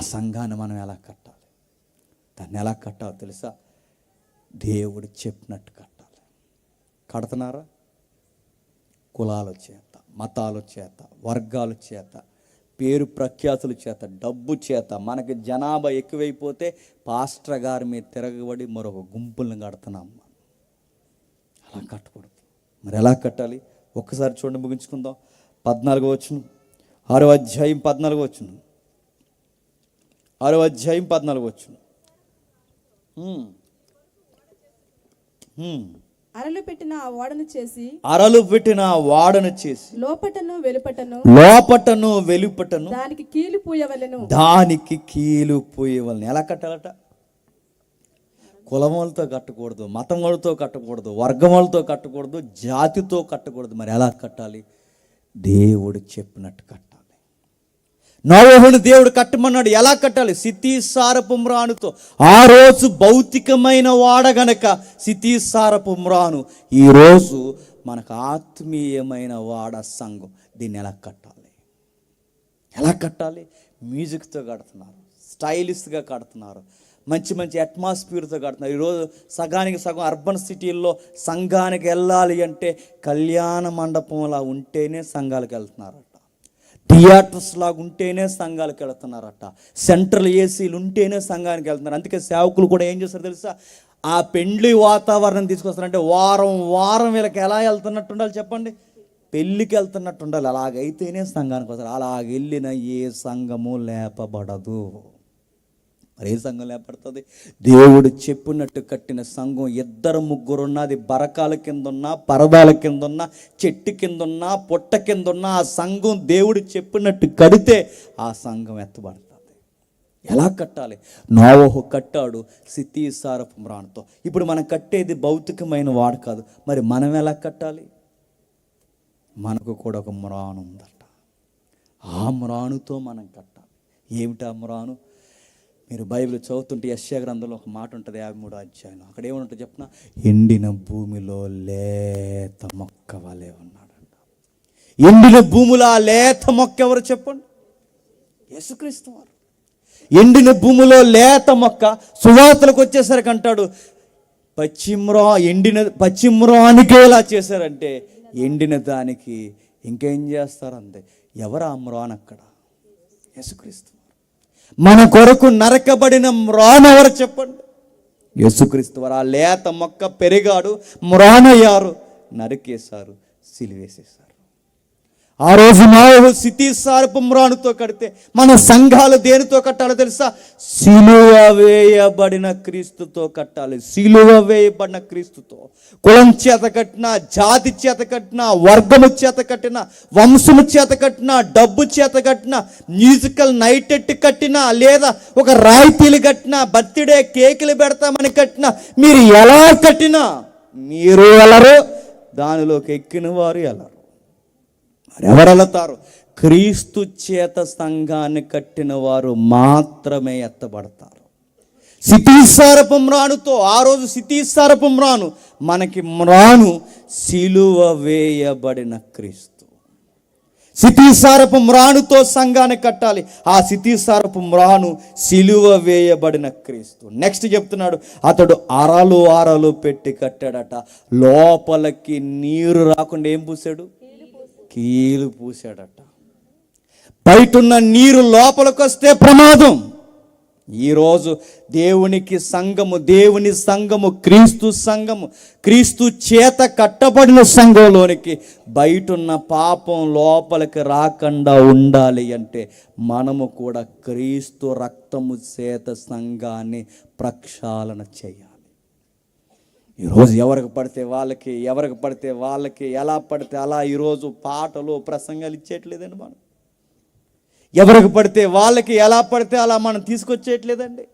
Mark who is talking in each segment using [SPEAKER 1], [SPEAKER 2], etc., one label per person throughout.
[SPEAKER 1] సంఘాన్ని మనం ఎలా కట్టాలి? దాన్ని ఎలా కట్టాలో తెలుసా? దేవుడు చెప్పినట్టు కట్టాలి. కడుతున్నారా? కులాల చేత మతాల చేత వర్గాల చేత పేరు ప్రఖ్యాతుల చేత డబ్బు చేత మనకి జనాభా ఎక్కువైపోతే పాస్టర్ గారి మీద తిరగబడి మరొక గుంపులను కడుతున్నాం మనం. అలా కట్టకూడదు. మరి ఎలా కట్టాలి? ఒక్కసారి చూడండి ముగించుకుందాం. పద్నాలుగు వచ్చును ఆరో అధ్యాయం పద్నాలుగు వచ్చును ఆరో అధ్యాయం పద్నాలుగు. హ్మ్.
[SPEAKER 2] అరలు పెట్టిన ఆ ఓడను చేసి
[SPEAKER 1] అరలు పెట్టిన వాడను చేసి
[SPEAKER 2] లోపటను వెలుపటను
[SPEAKER 1] లోపటను వెలుపటను
[SPEAKER 2] దానికి కీలు పూయవలెను.
[SPEAKER 1] దానికి కీలు పోయేవాళ్ళని ఎలా కట్టాలట? కులం వాళ్ళతో కట్టకూడదు మతం వాళ్ళతో కట్టకూడదు వర్గం వాళ్ళతో కట్టకూడదు జాతితో కట్టకూడదు. మరి ఎలా కట్టాలి? దేవుడు చెప్పినట్టు కట్టాలి నోవహుని దేవుడు కట్టమన్నాడు. ఎలా కట్టాలి? సితి మ్రానుతో. ఆ రోజు భౌతికమైన వాడ గనక సితి మ్రాను ఈరోజు మనకు ఆత్మీయమైన వాడ సంఘం దీన్ని ఎలా కట్టాలి? ఎలా కట్టాలి? మ్యూజిక్తో కడుతున్నారు స్టైలిష్గా కడుతున్నారు మంచి మంచి అట్మాస్ఫియర్తో కడుతున్నారు. ఈరోజు సగానికి సగం అర్బన్ సిటీల్లో సంఘానికి వెళ్ళాలి అంటే కళ్యాణ మండపంలా ఉంటేనే సంఘాలకు వెళ్తున్నారు. థియేటర్స్ లాగా ఉంటేనే సంఘాలకు వెళుతున్నారట. సెంట్రల్ ఏసీలు ఉంటేనే సంఘానికి వెళ్తున్నారు. అందుకే సేవకులు కూడా ఏం చేస్తారు తెలుసా? ఆ పెండ్లి వాతావరణం తీసుకొస్తారంటే వారం వారం వీళ్ళకి ఎలా వెళ్తున్నట్టు ఉండాలి చెప్పండి? పెళ్ళికి వెళ్తున్నట్టు ఉండాలి అలాగైతేనే సంఘానికి వస్తారు. అలాగెళ్ళిన ఏ సంఘము లేపబడదు. మరి ఏ సంఘం లేపడుతుంది దేవుడు చెప్పినట్టు కట్టిన సంఘం ఇద్దరు ముగ్గురు ఉన్నది బరకాల కింద ఉన్నా పరదాల కింద ఉన్నా చెట్టు కింద ఉన్నా పొట్ట కింద ఉన్నా ఆ సంఘం దేవుడు చెప్పినట్టు కడితే ఆ సంఘం ఎత్తబడుతుంది. ఎలా కట్టాలి? నోవహు కట్టాడు సితి సారపు ఇప్పుడు మనం కట్టేది భౌతికమైన వాడు కాదు. మరి మనం ఎలా కట్టాలి? మనకు కూడా ఒక మ్రాను ఉందట ఆ మ్రానుతో మనం కట్టాలి. ఏమిటా మ్రాను? మీరు బైబిల్ చదువుతుంటే యశ్యా గ్రంథంలో ఒక మాట ఉంటుంది యాభై మూడు అధ్యాయంలో. అక్కడ ఏముంటుంది చెప్పిన ఎండిన భూమిలో లేత మొక్క వలె ఉన్నాడంట. ఎండిన భూమిలో ఆ లేత మొక్క ఎవరు చెప్పండి? యేసుక్రీస్తు వారు. ఎండిన భూమిలో లేత మొక్క సువార్తలకు వచ్చేసరికి అంటాడు పచ్చిమ్రా ఎండిన పచ్చిమ్రానికి ఎలా చేశారంటే ఎండిన దానికి ఇంకేం చేస్తారు అంతే ఎవరు ఆ మ్రాన్ అక్కడ యేసుక్రీస్తు. మన కొరకు నరకబడిన మ్రానెవరు చెప్పండి? యేసుక్రీస్తు వారు ఆ లేత మొక్క పెరిగాడు మ్రానయ్యారు నరికేశారు సిలివేసేశారు. ఆ రోజు నావు సిటీ సార్పు మ్రాణుతో కడితే మన సంఘాలు దేనితో కట్టాలో తెలుసా? సిలువ వేయబడిన క్రీస్తుతో కట్టాలి. సిలువ వేయబడిన క్రీస్తుతో. కులం చేత కట్టిన జాతి చేత కట్టిన వర్గము చేత కట్టిన వంశము చేత కట్టిన డబ్బు చేత కట్టిన మ్యూజికల్ నైట్ ఎట్టి కట్టిన లేదా ఒక రాయితీలు కట్టిన బర్త్డే కేకులు పెడతామని కట్టిన మీరు ఎలా కట్టినా మీరు వెళ్ళరు దానిలోకి ఎక్కిన వారు వెళ్ళరు మరి ఎవరు వెళతారు క్రీస్తు చేత సంఘాన్ని కట్టిన వారు మాత్రమే ఎత్తబడతారు. సితీసారపు మ్రానుతో ఆ రోజు సితీసారపు మ్రాను మనకి మ్రాను సిలువ వేయబడిన క్రీస్తు. సితీసారపు మ్రానుతో సంఘాన్ని కట్టాలి ఆ సితీసారపు మ్రాను సిలువ వేయబడిన క్రీస్తు. నెక్స్ట్ చెప్తున్నాడు అతడు అరలు అరలు పెట్టి కట్టాడట. లోపలికి నీరు రాకుండా ఏం పూసాడు? కీలు పూసాడట బయటున్న నీరు లోపలికి వస్తే ప్రమాదం. ఈరోజు దేవునికి సంఘము దేవుని సంఘము క్రీస్తు సంఘము క్రీస్తు చేత కట్టబడిన సంఘంలోనికి బయటున్న పాపం లోపలికి రాకుండా ఉండాలి అంటే మనము కూడా క్రీస్తు రక్తము చేత సంఘాన్ని ప్రక్షాళన చేయాలి. ఈరోజు ఎవరికి పడితే వాళ్ళకి ఎవరికి పడితే వాళ్ళకి ఎలా పడితే అలా ఈరోజు పాటలు ప్రసంగాలు ఇచ్చేయట్లేదండి మనం. ఎవరికి పడితే వాళ్ళకి ఎలా పడితే అలా మనం తీసుకొచ్చేయట్లేదండి.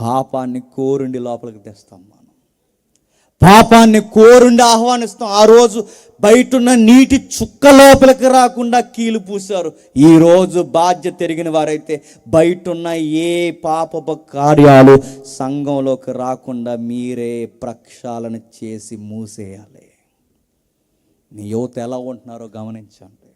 [SPEAKER 1] పాపాన్ని కోరుండి లోపలికి తెస్తాం మనం. పాపాన్ని కోరుండి ఆహ్వానిస్తాం ఆ రోజు బయటున్న నీటి చుక్క లోపలికి రాకుండా కీలు పూశారు. ఈరోజు బాధ్యత తిరిగిన వారైతే బయటున్న ఏ పాపపు కార్యాలు సంఘంలోకి రాకుండా మీరే ప్రక్షాళన చేసి మూసేయాలి. మీ యువత ఎలా ఉంటున్నారో గమనించండి.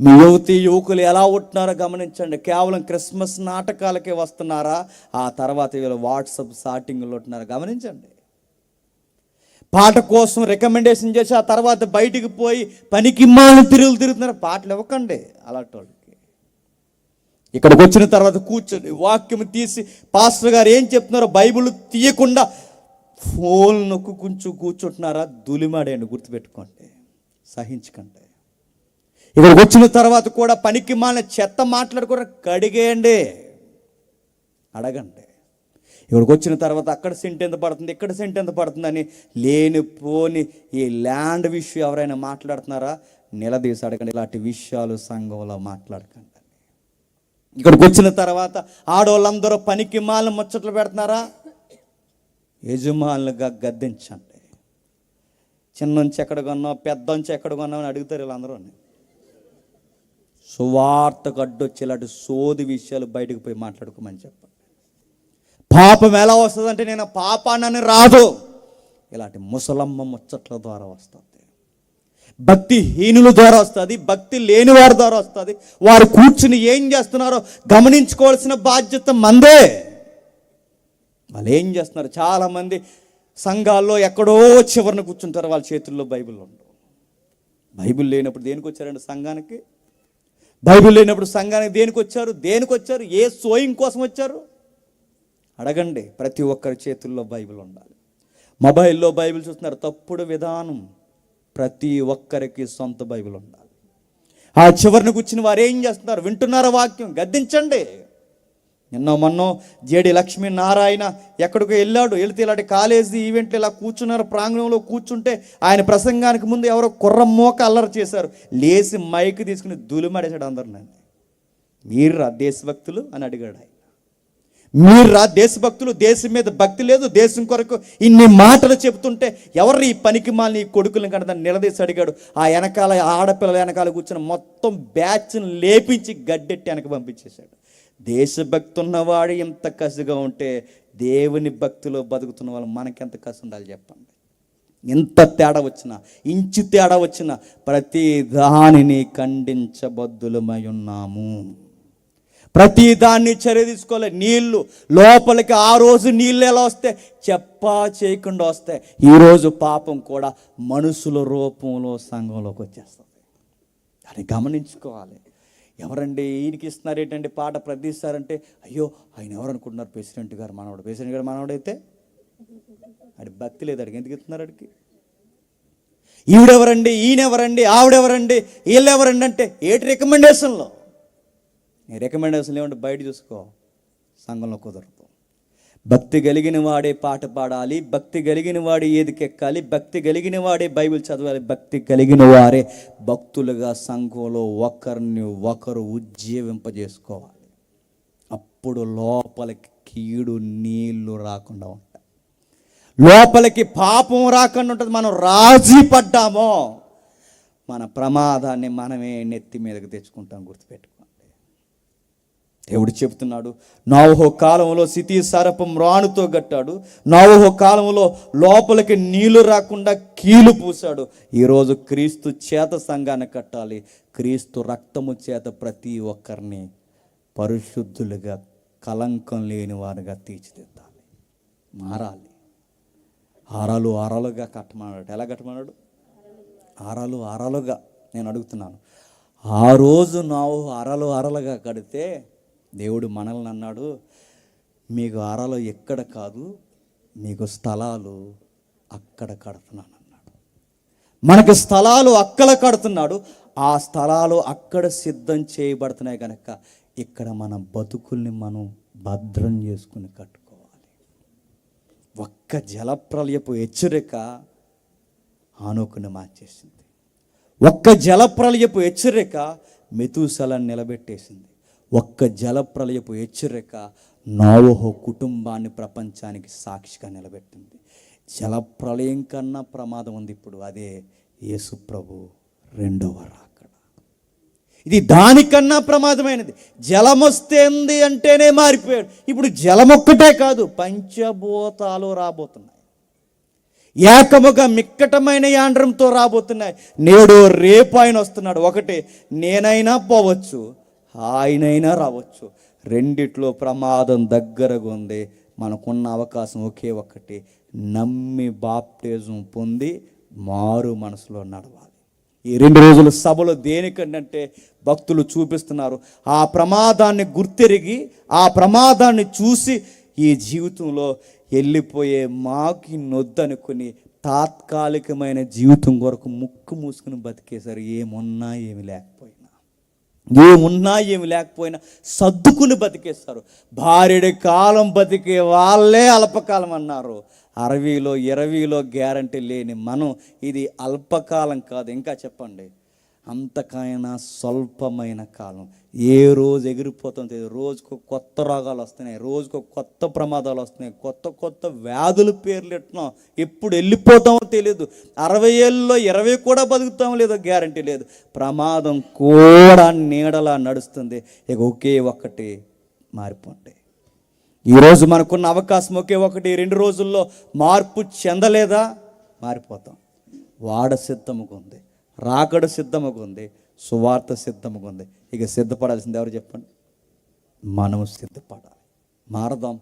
[SPEAKER 1] మీ యువతి యువకులు ఎలా ఉంటున్నారో గమనించండి. కేవలం క్రిస్మస్ నాటకాలకే వస్తున్నారా? ఆ తర్వాత వీళ్ళు వాట్సాప్ సాటింగ్లో ఉంటున్నారా? గమనించండి. పాట కోసం రికమెండేషన్ చేసి ఆ తర్వాత బయటికి పోయి పనికి మాలు తిరుగులు తిరుగుతున్నారు. పాటలు ఇవ్వకండి అలాంటి వాళ్ళకి ఇక్కడికి వచ్చిన తర్వాత కూర్చొని వాక్యం తీసి పాస్టర్ గారు ఏం చెప్తున్నారో బైబిల్ తీయకుండా ఫోన్ నొక్కు కొంచెం కూర్చుంటున్నారా? దులిమాడేయండి గుర్తుపెట్టుకోండి. సహించకండి. ఇక్కడికి వచ్చిన తర్వాత కూడా పనికి మాలిన చెత్త మాట్లాడుకోవడం కడిగేయండి. అడగండి. ఇక్కడికి వచ్చిన తర్వాత అక్కడ సెంట్ ఎంత పడుతుంది ఇక్కడ సెంట్ ఎంత పడుతుందని లేనిపోని ఈ ల్యాండ్ విషయం ఎవరైనా మాట్లాడుతున్నారా? నిలదీసి అడగండి ఇలాంటి విషయాలు సంఘంలో మాట్లాడకండి. ఇక్కడికి వచ్చిన తర్వాత ఆడవాళ్ళందరూ పనికి మాలను ముచ్చట్లు పెడుతున్నారా? యజమానులుగా గద్దించండి. చిన్నంచి ఎక్కడ కొన్నావు పెద్దంచి ఎక్కడ కొన్నావు అని అడుగుతారు వీళ్ళందరూ. సువార్తకు అడ్డొచ్చి ఇలాంటి సోది విషయాలు బయటకు పోయి మాట్లాడుకోమని చెప్పండి. పాపం ఎలా వస్తుందంటే నేను పాపానని రాదు. ఇలాంటి ముసలమ్మ ముచ్చట్ల ద్వారా వస్తుంది. భక్తి హీనుల ద్వారా వస్తుంది భక్తి లేని వారి ద్వారా వస్తుంది. వారు కూర్చుని ఏం చేస్తున్నారో గమనించుకోవాల్సిన బాధ్యత మందే. వాళ్ళు ఏం చేస్తున్నారు? చాలామంది సంఘాల్లో ఎక్కడో చివరిన కూర్చుంటారు వాళ్ళ చేతుల్లో బైబిల్ ఉండవు. బైబిల్ లేనప్పుడు దేనికి వచ్చారండి సంఘానికి? బైబిల్ లేనప్పుడు సంఘానికి దేనికి వచ్చారు? దేనికి వచ్చారు? ఏ సోయింగ్ కోసం వచ్చారు? అడగండి ప్రతి ఒక్కరి చేతుల్లో బైబిల్ ఉండాలి. మొబైల్లో బైబిల్ చూస్తున్నారు తప్పుడు విధానం. ప్రతి ఒక్కరికి సొంత బైబిల్ ఉండాలి. ఆ చివరిని కూర్చుని వారు ఏం చేస్తున్నారు? వింటున్నారా వాక్యం? గద్దించండి. నిన్నో మొన్నో జేడి లక్ష్మీ నారాయణ ఎక్కడికో వెళ్ళాడు వెళితే ఇలాంటి కాలేజీ ఈవెంట్లు ఇలా కూర్చున్నారు ప్రాంగణంలో కూర్చుంటే ఆయన ప్రసంగానికి ముందు ఎవరో కుర్ర మోక అల్లరి చేశారు. లేచి మైక్ తీసుకుని దులిమడేశాడు అందరిని. మీరు దేశభక్తులు అని అడిగాడు ఆయన. మీర్రా దేశభక్తులు దేశం మీద భక్తి లేదు దేశం కొరకు ఇన్ని మాటలు చెబుతుంటే ఎవరు ఈ పనికి మాలిని ఈ కొడుకులను కనుక దాన్ని నిలదీసి అడిగాడు. ఆ వెనకాల ఆడపిల్లల వెనకాల కూర్చుని మొత్తం బ్యాచ్ని లేపించి గడ్డెట్టి వెనక పంపించేశాడు. దేశభక్తి ఉన్నవాడు ఎంత కసిగా ఉంటే దేవుని భక్తిలో బతుకుతున్న వాళ్ళు మనకెంత కసి ఉండాలి చెప్పండి. ఎంత తేడా వచ్చినా ఇంచు తేడా వచ్చినా ప్రతి దానిని ఖండించబద్దులమై ఉన్నాము. ప్రతి దాన్ని చర్య తీసుకోవాలి. నీళ్ళు లోపలికి ఆ రోజు నీళ్ళు ఎలా వస్తే చెప్పా చేయకుండా వస్తాయి. ఈరోజు పాపం కూడా మనుషుల రూపంలో సంఘంలోకి వచ్చేస్తుంది. దాన్ని గమనించుకోవాలి. ఎవరండి ఈయనకి ఇస్తున్నారు? ఏంటంటే పాట ప్రతిస్తారంటే అయ్యో ఆయన ఎవరనుకుంటున్నారు ప్రెసిడెంట్ గారు మనవాడు. ప్రెసిడెంట్ గారు మనవాడైతే ఆడి భక్తి లేదు. అడిగి ఎందుకు ఇస్తున్నారు అడిగి ఈవిడెవరండి? ఈయనెవరండి? ఆవిడెవరండి? వీళ్ళెవరండి అంటే ఏటి రికమెండేషన్లో నీ రికమెండేషన్ ఏమంటే బయట చూసుకో. సంఘంలో కుదరదు. భక్తి కలిగిన వాడే పాట పాడాలి భక్తి కలిగిన వాడే ఏదికెక్కాలి భక్తి కలిగిన వాడే బైబిల్ చదవాలి భక్తి కలిగిన వారే భక్తులుగా సంఘంలో ఒకరిని ఒకరు ఉజ్జీవింపజేసుకోవాలి. అప్పుడు లోపలికి కీడు నీళ్ళు రాకుండా ఉంటాయి. లోపలికి పాపం రాకుండా ఉంటుంది మనం రాజీ పడ్డామో. మన ప్రమాదాన్ని మనమే నెత్తి మీదకి తెచ్చుకుంటాం గుర్తుపెట్టు దేవుడు చెబుతున్నాడు నావహో కాలంలో సితి సరపం రాణుతో గట్టాడు. నావహో కాలంలో లోపలికి నీళ్ళు రాకుండా కీలు పూశాడు. ఈరోజు క్రీస్తు చేత సంఘాన్ని కట్టాలి. క్రీస్తు రక్తము చేత ప్రతి ఒక్కరిని పరిశుద్ధులుగా కలంకం లేని వారుగా తీర్చిదిద్దాలి. మారాలి. ఆరాలు ఆరాలుగా కట్టమన్నాడు. ఎలా కట్టమన్నాడు? ఆరాలు ఆరాలుగా. నేను అడుగుతున్నాను. ఆ రోజు నావు అరలు అరలుగా కడితే దేవుడు మనల్ని అన్నాడు మీకు అరలు ఎక్కడ కాదు మీకు స్థలాలు అక్కడ కడుతున్నాను అన్నాడు. మనకు స్థలాలు అక్కడ కడుతున్నాడు ఆ స్థలాలు అక్కడ సిద్ధం చేయబడుతున్నాయి కనుక ఇక్కడ మన బతుకుల్ని మనం భద్రం చేసుకుని కట్టుకోవాలి. ఒక్క జలప్రలయపు హెచ్చరిక ఆనోకుని మార్చేసింది. ఒక్క జలప్రలయపు హెచ్చరిక మెతూసలను నిలబెట్టేసింది. ఒక్క జలప్రలయపు హెచ్చరిక నోవహో కుటుంబాన్ని ప్రపంచానికి సాక్షిగా నిలబెట్టింది. జలప్రలయం కన్నా ప్రమాదం ఉంది ఇప్పుడు. అదే యేసు ప్రభు రెండవ రాకడ. ఇది దానికన్నా ప్రమాదమైనది. జలం వస్తేంది అంటేనే మారిపోయాడు. ఇప్పుడు జలం ఒక్కటే కాదు పంచభూతాలు రాబోతున్నాయి. ఏకముగా మిక్కటమైన యాండ్రంతో రాబోతున్నాయి. నేడు రేపు ఆయన వస్తున్నాడు. ఒకటి నేనైనా పోవచ్చు. ఆయనైనా రావచ్చు. రెండిట్లో ప్రమాదం దగ్గరగా ఉంది. మనకున్న అవకాశం ఒకే ఒక్కటి. నమ్మి బాప్టిజం పొంది మారు మనసులో నడవాలి. ఈ రెండు రోజుల సభలో దేనికంటే భక్తులు చూపిస్తున్నారు. ఆ ప్రమాదాన్ని గుర్తెరిగి ఆ ప్రమాదాన్ని చూసి ఈ జీవితంలో వెళ్ళిపోయే మాకి నొద్దనుకుని తాత్కాలికమైన జీవితం కొరకు ముక్కు మూసుకుని బతికేశారు ఏమున్నా ఏమి లేకపోయినా ఏమున్నా ఏమి లేకపోయినా సర్దుకుని బతికేస్తారు. భార్యడి కాలం బతికే వాళ్ళే అల్పకాలం అన్నారు. అరవీలో ఇరవీలో గ్యారంటీ లేని మనం ఇది అల్పకాలం కాదు. ఇంకా చెప్పండి. అంతకైనా స్వల్పమైన కాలం. ఏ రోజు ఎగిరిపోతుంది రోజుకు కొత్త రోగాలు వస్తున్నాయి. రోజుకు కొత్త ప్రమాదాలు వస్తున్నాయి. కొత్త కొత్త వ్యాధుల పేర్లు ఎట్టినాం? ఎప్పుడు వెళ్ళిపోతామో తెలియదు అరవై ఏళ్ళలో ఇరవై కూడా బతుకుతామో లేదో గ్యారంటీ లేదు. ప్రమాదం కూడా నీడలా నడుస్తుంది. ఇక ఒకే ఒక్కటి మారిపోండి. ఈరోజు మనకున్న అవకాశం ఒకే ఒకటి. రెండు రోజుల్లో మార్పు చెందలేదా? మారిపోతాం. వాడ సిద్ధముగా ఉంది. రాకడ సిద్ధముగా ఉంది సువార్త సిద్ధముగా ఉంది ఇక సిద్ధపడాల్సింది ఎవరు చెప్పండి? మనము సిద్ధపడాలి. మారదాం.